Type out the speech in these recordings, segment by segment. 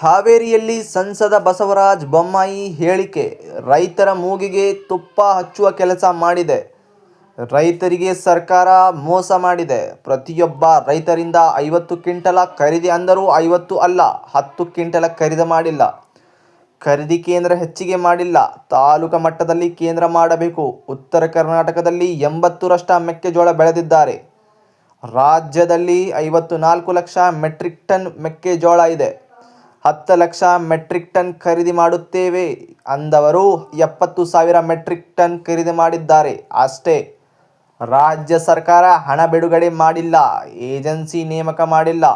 ಹಾವೇರಿಯಲ್ಲಿ ಸಂಸದ ಬಸವರಾಜ ಬೊಮ್ಮಾಯಿ ಹೇಳಿಕೆ, ರೈತರ ಮೂಗಿಗೆ ತುಪ್ಪ ಹಚ್ಚುವ ಕೆಲಸ ಮಾಡಿದೆ. ರೈತರಿಗೆ ಸರ್ಕಾರ ಮೋಸ ಮಾಡಿದೆ. ಪ್ರತಿಯೊಬ್ಬ ರೈತರಿಂದ ಐವತ್ತು ಕ್ವಿಂಟಲ ಖರೀದಿ ಅಂದರೂ ಐವತ್ತು ಅಲ್ಲ, ಹತ್ತು ಕ್ವಿಂಟಲ ಖರೀದಿ ಮಾಡಿಲ್ಲ. ಖರೀದಿ ಕೇಂದ್ರ ಹೆಚ್ಚಿಗೆ ಮಾಡಿಲ್ಲ. ತಾಲೂಕು ಮಟ್ಟದಲ್ಲಿ ಕೇಂದ್ರ ಮಾಡಬೇಕು. ಉತ್ತರ ಕರ್ನಾಟಕದಲ್ಲಿ ಎಂಬತ್ತರಷ್ಟು ಮೆಕ್ಕೆಜೋಳ ಬೆಳೆದಿದ್ದಾರೆ. ರಾಜ್ಯದಲ್ಲಿ ಐವತ್ತು ನಾಲ್ಕು ಲಕ್ಷ ಮೆಟ್ರಿಕ್ ಟನ್ ಮೆಕ್ಕೆಜೋಳ ಇದೆ. ಹತ್ತು ಲಕ್ಷ ಮೆಟ್ರಿಕ್ ಟನ್ ಖರೀದಿ ಮಾಡುತ್ತೇವೆ ಅಂದವರು ಎಪ್ಪತ್ತು ಸಾವಿರ ಮೆಟ್ರಿಕ್ ಟನ್ ಖರೀದಿ ಮಾಡಿದ್ದಾರೆ. ಅಷ್ಟೇ, ರಾಜ್ಯ ಸರ್ಕಾರ ಹಣ ಬಿಡುಗಡೆ ಮಾಡಿಲ್ಲ, ಏಜೆನ್ಸಿ ನೇಮಕ ಮಾಡಿಲ್ಲ.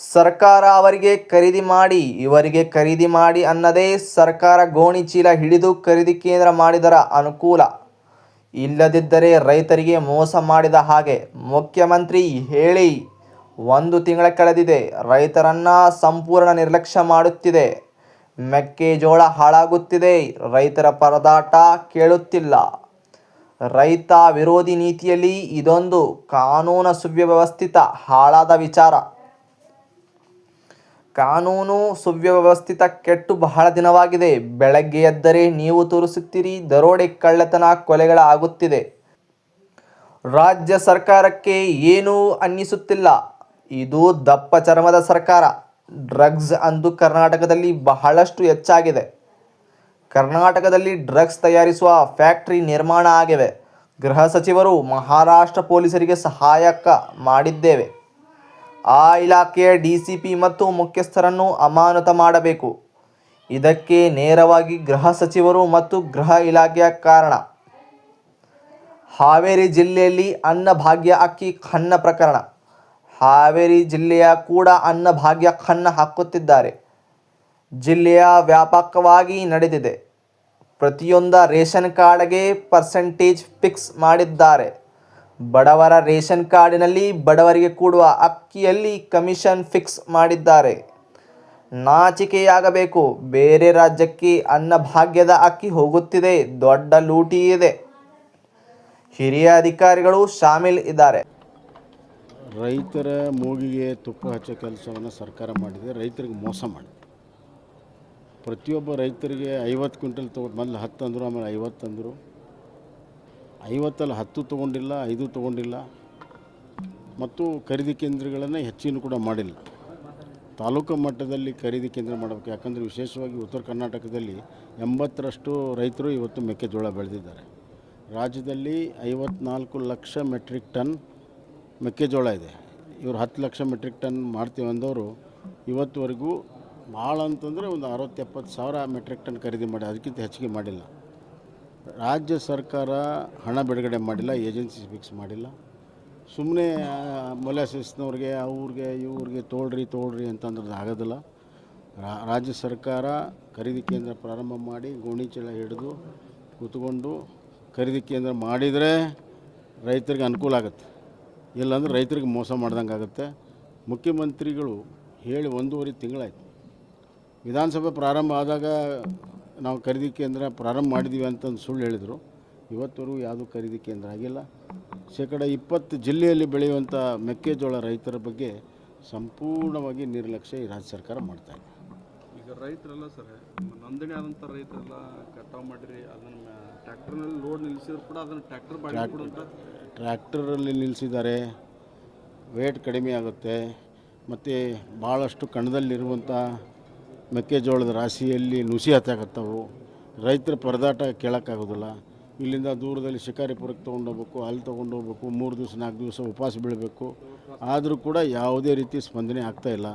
ಸರ್ಕಾರ ಅವರಿಗೆ ಖರೀದಿ ಮಾಡಿ, ಇವರಿಗೆ ಖರೀದಿ ಮಾಡಿ ಅನ್ನದೇ ಸರ್ಕಾರ ಗೋಣಿ ಚೀಲ ಹಿಡಿದು ಖರೀದಿ ಕೇಂದ್ರ ಮಾಡಿದರ ಅನುಕೂಲ. ಇಲ್ಲದಿದ್ದರೆ ರೈತರಿಗೆ ಮೋಸ ಮಾಡಿದ ಹಾಗೆ ಮುಖ್ಯಮಂತ್ರಿ ಹೇಳಿ ಒಂದು ತಿಂಗಳ ಕಳೆದಿದೆ. ರೈತರನ್ನ ಸಂಪೂರ್ಣ ನಿರ್ಲಕ್ಷ್ಯ ಮಾಡುತ್ತಿದೆ. ಮೆಕ್ಕೆಜೋಳ ಹಾಳಾಗುತ್ತಿದೆ. ರೈತರ ಪರದಾಟ ಕೇಳುತ್ತಿಲ್ಲ. ರೈತ ವಿರೋಧಿ ನೀತಿಯಲ್ಲಿ ಇದೊಂದು ಕಾನೂನು ಸುವ್ಯವಸ್ಥಿತ ಹಾಳಾದ ವಿಚಾರ. ಕಾನೂನು ಸುವ್ಯವಸ್ಥಿತ ಕೆಟ್ಟು ಬಹಳ ದಿನವಾಗಿದೆ. ಬೆಳಗ್ಗೆ ಎದ್ದರೆ ನೀವು ತೋರಿಸುತ್ತೀರಿ, ದರೋಡೆ ಕಳ್ಳತನ ಕೊಲೆಗಳಾಗುತ್ತಿದೆ. ರಾಜ್ಯ ಸರ್ಕಾರಕ್ಕೆ ಏನೂ ಅನ್ನಿಸುತ್ತಿಲ್ಲ. ಇದು ದಪ್ಪ ಚರ್ಮದ ಸರ್ಕಾರ. ಡ್ರಗ್ಸ್ ಅಂದು ಕರ್ನಾಟಕದಲ್ಲಿ ಬಹಳಷ್ಟು ಹೆಚ್ಚಾಗಿದೆ. ಕರ್ನಾಟಕದಲ್ಲಿ ಡ್ರಗ್ಸ್ ತಯಾರಿಸುವ ಫ್ಯಾಕ್ಟರಿ ನಿರ್ಮಾಣ ಆಗಿವೆ. ಗೃಹ ಸಚಿವರು ಮಹಾರಾಷ್ಟ್ರ ಪೊಲೀಸರಿಗೆ ಸಹಾಯಕ ಮಾಡಿದ್ದೇವೆ. ಆ ಇಲಾಖೆಯ ಡಿ ಸಿ ಪಿ ಮತ್ತು ಮುಖ್ಯಸ್ಥರನ್ನು ಅಮಾನತ ಮಾಡಬೇಕು. ಇದಕ್ಕೆ ನೇರವಾಗಿ ಗೃಹ ಸಚಿವರು ಮತ್ತು ಗೃಹ ಇಲಾಖೆಯ ಕಾರಣ. ಹಾವೇರಿ ಜಿಲ್ಲೆಯಲ್ಲಿ ಅನ್ನಭಾಗ್ಯ ಅಕ್ಕಿ ಖನ್ನ ಪ್ರಕರಣ. ಹಾವೇರಿ ಜಿಲ್ಲೆಯ ಕೂಡ ಅನ್ನಭಾಗ್ಯ ಕನ್ನ ಹಾಕುತ್ತಿದ್ದಾರೆ. ಜಿಲ್ಲೆಯ ವ್ಯಾಪಕವಾಗಿ ನಡೆದಿದೆ. ಪ್ರತಿಯೊಂದ ರೇಷನ್ ಕಾರ್ಡ್ಗೆ ಪರ್ಸೆಂಟೇಜ್ ಫಿಕ್ಸ್ ಮಾಡಿದ್ದಾರೆ. ಬಡವರ ರೇಷನ್ ಕಾರ್ಡಿನಲ್ಲಿ ಬಡವರಿಗೆ ಕೂಡುವ ಅಕ್ಕಿಯಲ್ಲಿ ಕಮಿಷನ್ ಫಿಕ್ಸ್ ಮಾಡಿದ್ದಾರೆ. ನಾಚಿಕೆಯಾಗಬೇಕು. ಬೇರೆ ರಾಜ್ಯಕ್ಕೆ ಅನ್ನಭಾಗ್ಯದ ಅಕ್ಕಿ ಹೋಗುತ್ತಿದೆ. ದೊಡ್ಡ ಲೂಟಿ ಇದೆ. ಹಿರಿಯ ಅಧಿಕಾರಿಗಳು ಶಾಮೀಲ್ ಇದ್ದಾರೆ. ರೈತರ ಮೂಗಿಗೆ ತುಪ್ಪ ಹಚ್ಚೋ ಕೆಲಸವನ್ನು ಸರ್ಕಾರ ಮಾಡಿದೆ, ರೈತರಿಗೆ ಮೋಸ ಮಾಡಿದೆ. ಪ್ರತಿಯೊಬ್ಬ ರೈತರಿಗೆ ಐವತ್ತು ಕ್ವಿಂಟಲ್ ತೊಗೊಂಡು, ಮೊದಲು ಹತ್ತು ಅಂದರು, ಆಮೇಲೆ ಐವತ್ತು ಅಂದರು. ಐವತ್ತಲ್ಲಿ ಹತ್ತು ತೊಗೊಂಡಿಲ್ಲ, ಐದು ತೊಗೊಂಡಿಲ್ಲ. ಮತ್ತು ಖರೀದಿ ಕೇಂದ್ರಗಳನ್ನು ಹೆಚ್ಚಿನ ಕೂಡ ಮಾಡಿಲ್ಲ. ತಾಲೂಕು ಮಟ್ಟದಲ್ಲಿ ಖರೀದಿ ಕೇಂದ್ರ ಮಾಡಬೇಕು, ಯಾಕಂದರೆ ವಿಶೇಷವಾಗಿ ಉತ್ತರ ಕರ್ನಾಟಕದಲ್ಲಿ ಎಂಬತ್ತರಷ್ಟು ರೈತರು ಇವತ್ತು ಮೆಕ್ಕೆಜೋಳ ಬೆಳೆದಿದ್ದಾರೆ. ರಾಜ್ಯದಲ್ಲಿ ಐವತ್ನಾಲ್ಕು ಲಕ್ಷ ಮೆಟ್ರಿಕ್ ಟನ್ ಮೆಕ್ಕೆಜೋಳ ಇದೆ. ಇವರು ಹತ್ತು ಲಕ್ಷ ಮೆಟ್ರಿಕ್ ಟನ್ ಮಾಡ್ತೀವಿ ಅಂದವರು, ಇವತ್ತುವರೆಗೂ ಭಾಳ ಅಂತಂದರೆ ಒಂದು ಅರವತ್ತು ಎಪ್ಪತ್ತು ಸಾವಿರ ಮೆಟ್ರಿಕ್ ಟನ್ ಖರೀದಿ ಮಾಡಿ, ಅದಕ್ಕಿಂತ ಹೆಚ್ಚಿಗೆ ಮಾಡಿಲ್ಲ. ರಾಜ್ಯ ಸರ್ಕಾರ ಹಣ ಬಿಡುಗಡೆ ಮಾಡಿಲ್ಲ, ಏಜೆನ್ಸಿ ಫಿಕ್ಸ್ ಮಾಡಿಲ್ಲ. ಸುಮ್ಮನೆ ಮೊಲಾಸಿಸ್ನವ್ರಿಗೆ ಅವ್ರಿಗೆ, ಇವ್ರಿಗೆ ತೋಳ್ರಿ ತೋಳ್ರಿ ಅಂತಂದ್ರೆ ಆಗೋದಿಲ್ಲ. ರಾಜ್ಯ ಸರ್ಕಾರ ಖರೀದಿ ಕೇಂದ್ರ ಪ್ರಾರಂಭ ಮಾಡಿ, ಗೋಣಿ ಚೀಲ ಹಿಡಿದು ಕೂತ್ಕೊಂಡು ಖರೀದಿ ಕೇಂದ್ರ ಮಾಡಿದರೆ ರೈತರಿಗೆ ಅನುಕೂಲ ಆಗುತ್ತೆ. ಇಲ್ಲಾಂದ್ರೆ ರೈತರಿಗೆ ಮೋಸ ಮಾಡ್ದಂಗೆ ಆಗುತ್ತೆ. ಮುಖ್ಯಮಂತ್ರಿಗಳು ಹೇಳಿ ಒಂದೂವರೆ ತಿಂಗಳಾಯಿತು. ವಿಧಾನಸಭೆ ಪ್ರಾರಂಭ ಆದಾಗ ನಾವು ಖರೀದಿ ಕೇಂದ್ರ ಪ್ರಾರಂಭ ಮಾಡಿದ್ದೀವಿ ಅಂತಂದು ಸುಳ್ಳು ಹೇಳಿದರು. ಇವತ್ತವರೆಗೂ ಯಾವುದೂ ಖರೀದಿ ಕೇಂದ್ರ ಆಗಿಲ್ಲ. ಶೇಕಡ ಇಪ್ಪತ್ತು ಜಿಲ್ಲೆಯಲ್ಲಿ ಬೆಳೆಯುವಂಥ ಮೆಕ್ಕೆಜೋಳ ರೈತರ ಬಗ್ಗೆ ಸಂಪೂರ್ಣವಾಗಿ ನಿರ್ಲಕ್ಷ್ಯ ಈ ರಾಜ್ಯ ಸರ್ಕಾರ ಮಾಡ್ತಾಯಿದೆ ಈಗ ರೈತರೆಲ್ಲ ಸರ್ ನೋಂದಣಿ ಆದಂಥ ರೈತರೆಲ್ಲ ಕಟಾವು ಮಾಡಿರಿ ಅದನ್ನು ಟ್ರ್ಯಾಕ್ಟರ್ನಲ್ಲಿ ಲೋಡ್ ನಿಲ್ಲಿಸಿದ್ರು ಕೂಡ ಅದನ್ನು ಟ್ರ್ಯಾಕ್ಟರ್ ಕೊಡುವಂಥ ಟ್ರ್ಯಾಕ್ಟರಲ್ಲಿ ನಿಲ್ಲಿಸಿದ್ದಾರೆ ವೇಟ್ ಕಡಿಮೆ ಆಗುತ್ತೆ. ಮತ್ತು ಭಾಳಷ್ಟು ಕಣದಲ್ಲಿರುವಂಥ ಮೆಕ್ಕೆಜೋಳದ ರಾಶಿಯಲ್ಲಿ ನುಸಿ ಹತ್ತಾಗತ್ತವು ರೈತರ ಪರದಾಟ ಕೇಳೋಕ್ಕಾಗೋದಿಲ್ಲ. ಇಲ್ಲಿಂದ ದೂರದಲ್ಲಿ ಶಿಕಾರಿಪುರಕ್ಕೆ ತೊಗೊಂಡೋಗ್ಬೇಕು, ಅಲ್ಲಿ ತೊಗೊಂಡೋಗ್ಬೇಕು, ಮೂರು ದಿವಸ, ನಾಲ್ಕು ದಿವಸ ಉಪವಾಸ ಬೀಳಬೇಕು. ಆದರೂ ಕೂಡ ಯಾವುದೇ ರೀತಿ ಸ್ಪಂದನೆ ಆಗ್ತಾಯಿಲ್ಲ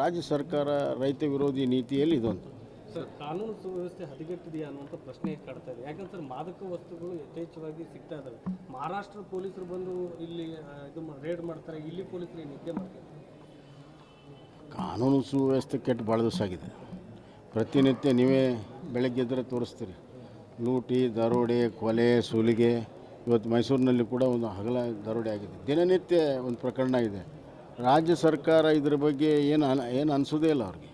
ರಾಜ್ಯ ಸರ್ಕಾರ ರೈತ ವಿರೋಧಿ ನೀತಿಯಲ್ಲಿ ಇದೊಂದು. ಸರ್, ಕಾನೂನು ಸುವ್ಯವಸ್ಥೆ ಹದಗೆಟ್ಟಿದೆಯಾ ಅನ್ನುವಂಥ ಪ್ರಶ್ನೆ ಕಾಡ್ತಾ ಇದೆ. ಯಾಕಂದ್ರೆ ಸರ್, ಮಾದಕ ವಸ್ತುಗಳು ಯಥೇಚ್ಛವಾಗಿ ಸಿಗ್ತಾ ಇದ್ದಾವೆ ಮಹಾರಾಷ್ಟ್ರ ಪೊಲೀಸರು ಬಂದು ಇಲ್ಲಿ ಇದು ರೇಡ್ ಮಾಡ್ತಾರೆ. ಇಲ್ಲಿ ಪೊಲೀಸರು ನಿದ್ದೆ ಮಾಡ್ತಾರೆ ಕಾನೂನು ಸುವ್ಯವಸ್ಥೆ ಕೆಟ್ಟು ಭಾಳ ದಿವಸ ಆಗಿದೆ. ಪ್ರತಿನಿತ್ಯ ನೀವೇ ಬೆಳಗ್ಗೆ ಎದ್ದರೆ ತೋರಿಸ್ತೀರಿ. ಲೂಟಿ, ದರೋಡೆ, ಕೊಲೆ, ಸುಲಿಗೆ. ಇವತ್ತು ಮೈಸೂರಿನಲ್ಲಿ ಕೂಡ ಒಂದು ಹಗಲ ದರೋಡೆ ಆಗಿದೆ. ದಿನನಿತ್ಯ ಒಂದು ಪ್ರಕರಣ ಇದೆ. ರಾಜ್ಯ ಸರ್ಕಾರ ಇದ್ರ ಬಗ್ಗೆ ಏನು ಏನು ಅನಿಸೋದೇ ಇಲ್ಲ ಅವ್ರಿಗೆ.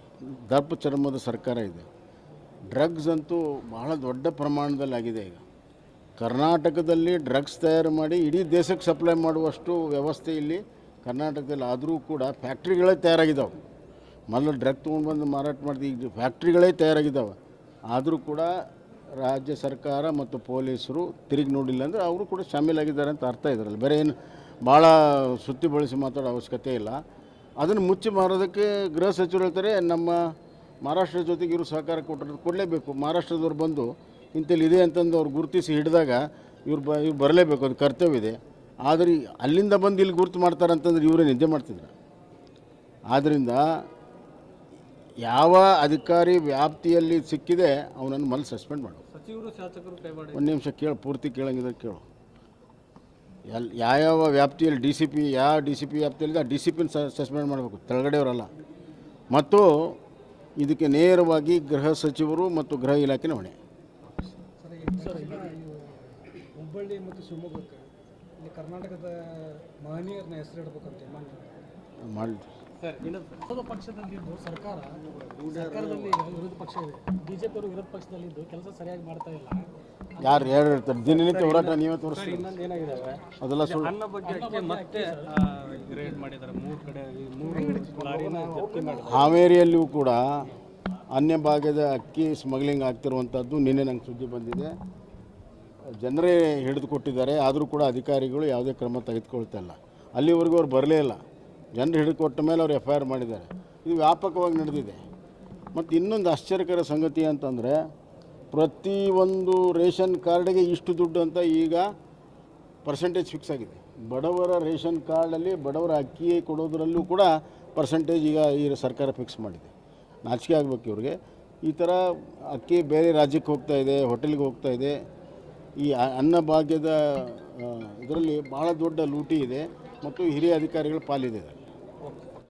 ದರ್ಪ ಚರ್ಮದ ಸರ್ಕಾರ ಇದೆ. ಡ್ರಗ್ಸ್ ಅಂತೂ ಬಹಳ ದೊಡ್ಡ ಪ್ರಮಾಣದಲ್ಲಿ ಆಗಿದೆ ಈಗ. ಕರ್ನಾಟಕದಲ್ಲಿ ಡ್ರಗ್ಸ್ ತಯಾರು ಮಾಡಿ ಇಡೀ ದೇಶಕ್ಕೆ ಸಪ್ಲೈ ಮಾಡುವಷ್ಟು ವ್ಯವಸ್ಥೆ ಇಲ್ಲಿ ಕರ್ನಾಟಕದಲ್ಲಿ ಆದರೂ ಕೂಡ ಫ್ಯಾಕ್ಟ್ರಿಗಳೇ ತಯಾರಾಗಿದ್ದಾವೆ. ಮೊದಲು ಡ್ರಗ್ ತೊಗೊಂಡು ಬಂದು ಮಾರಾಟ ಮಾಡಿದ ಈಗ ಫ್ಯಾಕ್ಟ್ರಿಗಳೇ ತಯಾರಾಗಿದ್ದಾವೆ. ಆದರೂ ಕೂಡ ರಾಜ್ಯ ಸರ್ಕಾರ ಮತ್ತು ಪೊಲೀಸರು ತಿರುಗಿ ನೋಡಿಲ್ಲ ಅಂದರೆ ಅವರು ಕೂಡ ಶಾಮೀಲಾಗಿದ್ದಾರೆ ಅಂತ ಅರ್ಥ ಇದರಲ್ಲಿ. ಬೇರೆ ಏನು ಭಾಳ ಸುತ್ತಿ ಬಳಸಿ ಮಾತಾಡೋ ಅವಶ್ಯಕತೆ ಇಲ್ಲ. ಅದನ್ನು ಮುಚ್ಚಿ ಮಾರೋದಕ್ಕೆ ಗೃಹ ಸಚಿವರು ಹೇಳ್ತಾರೆ ನಮ್ಮ ಮಹಾರಾಷ್ಟ್ರ ಜೊತೆಗೆ ಇವರು ಸಹಕಾರ ಕೊಟ್ಟರು ಕೊಡಲೇಬೇಕು. ಮಹಾರಾಷ್ಟ್ರದವ್ರು ಬಂದು ಇಂಥಲ್ಲಿ ಇದೆ ಅಂತಂದು ಅವ್ರು ಗುರುತಿಸಿ ಹಿಡಿದಾಗ ಇವ್ರು ಬ ಇವ್ರು ಬರಲೇಬೇಕು ಅದು ಕರ್ತವ್ಯ ಇದೆ. ಆದರೆ ಅಲ್ಲಿಂದ ಬಂದು ಇಲ್ಲಿ ಗುರುತು ಮಾಡ್ತಾರೆ ಅಂತಂದ್ರೆ ಇವರೇ ನಿದ್ದೆ ಮಾಡ್ತಿದ್ರು. ಆದ್ದರಿಂದ ಯಾವ ಅಧಿಕಾರಿ ವ್ಯಾಪ್ತಿಯಲ್ಲಿ ಸಿಕ್ಕಿದೆ ಅವನನ್ನು ಮಲ್ಲಿ ಸಸ್ಪೆಂಡ್ ಮಾಡು. ಸಚಿವರು ಶಾಸಕರು ಕೈವಾಡ ಒಂದು ನಿಮಿಷ ಕೇಳು ಪೂರ್ತಿ ಕೇಳಂಗಿದ್ರೆ ಕೇಳು. ಎಲ್ ಯಾವ್ಯಾವ ವ್ಯಾಪ್ತಿಯಲ್ಲಿ ಡಿ ಸಿ ಪಿ ಯಾವ ಡಿ ಸಿ ಪಿ ವ್ಯಾಪ್ತಿಯಲ್ಲಿ ಆ ಡಿ ಸಿ ಪಿನ ಸಸ್ಪೆಂಡ್ ಮಾಡಬೇಕು ತೆಳಗಡೆಯವರಲ್ಲ. ಮತ್ತು ಇದಕ್ಕೆ ನೇರವಾಗಿ ಗೃಹ ಸಚಿವರು ಮತ್ತು ಗೃಹ ಇಲಾಖೆನ ಹೊಣೆ. ಹುಬ್ಬಳ್ಳಿ ಮತ್ತು ಶಿವಮೊಗ್ಗಕ್ಕೆ ಇಲ್ಲಿ ಕರ್ನಾಟಕದ ಮಹನೀಯರನ್ನ ಹೆಸರಿಡಬೇಕಂತೆ ಮಾಡಿ. ಸರ್ ಇನ್ನೊಂದು ಸರ್. ವಿರೋಧ ಪಕ್ಷದಲ್ಲಿದ್ದು ಸರ್ಕಾರ ಸರ್ಕಾರದಲ್ಲಿ ವಿರೋಧ ಪಕ್ಷ ಇದೆ. ಬಿಜೆಪಿ ಅವರು ವಿರೋಧ ಪಕ್ಷದಲ್ಲಿದ್ದು ಕೆಲಸ ಸರಿಯಾಗಿ ಮಾಡ್ತಾ ಇಲ್ಲ. ಯಾರು ಯಾರು ಹೇಳ್ತಾರೆ ದಿನನಿತ್ಯ ಹೋರಾಟ ನೀವೇ ಏನಾಗಿದ್ದಾವೆ ಅದೆಲ್ಲ ಸುಳ್ಳು. ಅನ್ನ ಬಗ್ಗೆ ಮತ್ತೆ ರೇಡ್ ಮಾಡಿದ್ದಾರೆ ಮೂರು ಕಡೆ ಮೂರು ಲಾರಿನ ಜಪ್ತಿ ಮಾಡಿದ್ದಾರೆ ಹಾವೇರಿಯಲ್ಲಿಯೂ ಕೂಡ ಅನ್ಯ ಭಾಗದ ಅಕ್ಕಿ ಸ್ಮಗ್ಲಿಂಗ್ ಆಗ್ತಿರುವಂಥದ್ದು ನಿನ್ನೆ ನಂಗೆ ಸುದ್ದಿ ಬಂದಿದೆ. ಜನರೇ ಹಿಡಿದು ಕೊಟ್ಟಿದ್ದಾರೆ ಆದರೂ ಕೂಡ ಅಧಿಕಾರಿಗಳು ಯಾವುದೇ ಕ್ರಮ ತೆಗೆದುಕೊಳ್ತಾ ಇಲ್ಲ. ಅಲ್ಲಿವರೆಗೂ ಅವ್ರು ಬರಲೇ ಇಲ್ಲ. ಜನರು ಹಿಡಿದು ಕೊಟ್ಟ ಮೇಲೆ ಅವ್ರು ಎಫ್ ಐ ಆರ್ ಮಾಡಿದ್ದಾರೆ. ಇದು ವ್ಯಾಪಕವಾಗಿ ನಡೆದಿದೆ. ಮತ್ತು ಇನ್ನೊಂದು ಆಶ್ಚರ್ಯಕರ ಸಂಗತಿ ಅಂತಂದರೆ ಪ್ರತಿಯೊಂದು ರೇಷನ್ ಕಾರ್ಡ್ಗೆ ಇಷ್ಟು ದುಡ್ಡು ಅಂತ ಈಗ ಪರ್ಸೆಂಟೇಜ್ ಫಿಕ್ಸ್ ಆಗಿದೆ. ಬಡವರ ರೇಷನ್ ಕಾರ್ಡಲ್ಲಿ ಬಡವರ ಅಕ್ಕಿ ಕೊಡೋದರಲ್ಲೂ ಕೂಡ ಪರ್ಸೆಂಟೇಜ್ ಈಗ ಈ ಸರ್ಕಾರ ಫಿಕ್ಸ್ ಮಾಡಿದೆ. ನಾಚಿಕೆ ಆಗಬೇಕು ಇವ್ರಿಗೆ. ಈ ಥರ ಅಕ್ಕಿ ಬೇರೆ ರಾಜ್ಯಕ್ಕೆ ಹೋಗ್ತಾ ಇದೆ, ಹೋಟೆಲ್ಗೆ ಹೋಗ್ತಾ ಇದೆ. ಈ ಅನ್ನಭಾಗ್ಯದ ಇದರಲ್ಲಿ ಭಾಳ ದೊಡ್ಡ ಲೂಟಿ ಇದೆ. ಮತ್ತು ಹಿರಿಯ ಅಧಿಕಾರಿಗಳು ಪಾಲಿದೆ ಇದರಲ್ಲಿ.